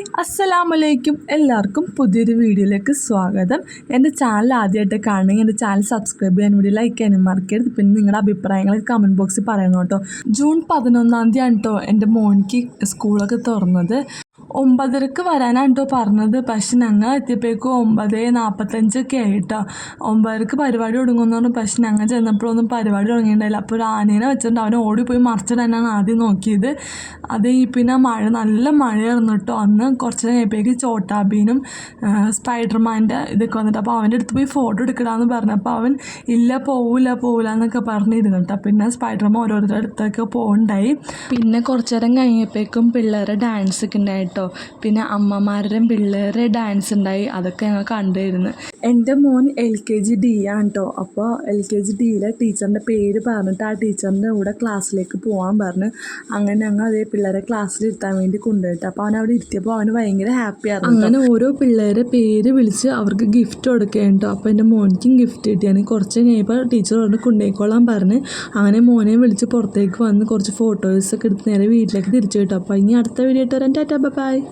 Hi അസ്സലാമലൈക്കും. എല്ലാവർക്കും പുതിയൊരു വീഡിയോയിലേക്ക് സ്വാഗതം. എന്റെ ചാനൽ ആദ്യമായിട്ട് കാണണമെങ്കിൽ എന്റെ ചാനൽ സബ്സ്ക്രൈബ് ചെയ്യാൻ വേണ്ടി ലൈക്ക് ചെയ്യാനും മറക്കരുത്. പിന്നെ നിങ്ങളുടെ അഭിപ്രായങ്ങൾ കമന്റ് ബോക്സിൽ പറയണം കേട്ടോ. ജൂൺ പതിനൊന്നാം തീയതി ആണ് കേട്ടോ എന്റെ മോനിക്ക് സ്കൂളൊക്കെ തുറന്നത്. ഒമ്പതരക്ക് വരാനാണ് കേട്ടോ പറഞ്ഞത്. പക്ഷെ ഞങ്ങൾ എത്തിയപ്പോഴേക്കും ഒമ്പത് നാൽപ്പത്തഞ്ചൊക്കെ ആയിട്ടോ. ഒമ്പതരക്ക് പരിപാടി തുടങ്ങുമെന്ന് പറഞ്ഞു. പക്ഷെ ഞങ്ങൾ ചെന്നപ്പോഴൊന്നും പരിപാടി തുടങ്ങിയിട്ടുണ്ടായില്ല. അപ്പോൾ ഒരു ആനേനെ വെച്ചിട്ടുണ്ട്. അവനെ ഓടിപ്പോയി മറിച്ചിടാനാണ് ആദ്യം നോക്കിയത്. അത് ഈ പിന്നെ മഴ നല്ല മഴയായിരുന്നു കേട്ടോ. അന്ന് കുറച്ച് കഴിഞ്ഞപ്പോഴേക്ക് ചോട്ടാബീനും സ്പൈഡർമാന്റെ ഇതൊക്കെ വന്നിട്ട് അപ്പോൾ അവന്റെ അടുത്ത് പോയി ഫോട്ടോ എടുക്കടാന്ന് പറഞ്ഞപ്പോൾ അവൻ ഇല്ല പോവില്ല പോവില്ല എന്നൊക്കെ പറഞ്ഞിരുന്നു കേട്ടോ. പിന്നെ സ്പൈഡർമാൻ ഓരോരുത്തരുടെ അടുത്തൊക്കെ പോകണ്ടായി പിന്നെ കുറച്ച് നേരം കഴിഞ്ഞപ്പോഴേക്കും പിള്ളേരെ ഡാൻസ് ഒക്കെ ഉണ്ടായി കേട്ടോ. പിന്നെ അമ്മമാരുടെയും പിള്ളേരുടെ ഡാൻസ് ഉണ്ടായി. അതൊക്കെ ഞങ്ങൾ കണ്ടിരുന്നു. എന്റെ മോൻ എൽ കെ ജി ഡി ആണ് കേട്ടോ അപ്പോൾ എൽ കെ ജി ഡിയിലെ ടീച്ചറിന്റെ പേര് പറഞ്ഞിട്ട് ആ ടീച്ചറിന്റെ കൂടെ ക്ലാസ്സിലേക്ക് പോകാൻ പറഞ്ഞു. അങ്ങനെ ഞങ്ങൾ അതേ പിള്ളേരെ ക്ലാസ്സിലിരുത്താൻ വേണ്ടി കൊണ്ടുപോയിട്ട്. അപ്പോൾ അവൻ അവിടെ ഇരുത്തിയപ്പോൾ അവന് ഭയങ്കര ഹാപ്പി ആയിരുന്നു അങ്ങനെ ഓരോ പിള്ളേരെ പേര് വിളിച്ച് അവർക്ക് ഗിഫ്റ്റ് കൊടുക്കുകയാണ് കേട്ടോ അപ്പോൾ എന്റെ മോനിക്കും ഗിഫ്റ്റ് കിട്ടിയാണ്. കുറച്ച് കഴിഞ്ഞപ്പോൾ ടീച്ചർ പറഞ്ഞ് കൊണ്ടുപോയിക്കോളാൻ പറഞ്ഞ്. അങ്ങനെ മോനെ വിളിച്ച് പുറത്തേക്ക് വന്ന് കുറച്ച് ഫോട്ടോസൊക്കെ എടുത്ത് നേരെ വീട്ടിലേക്ക് തിരിച്ചു കിട്ടും അപ്പോൾ ഇനി അടുത്ത വീഡിയോ ഇട്ട് വരാൻ ടാറ്റാ ബൈ. Bye.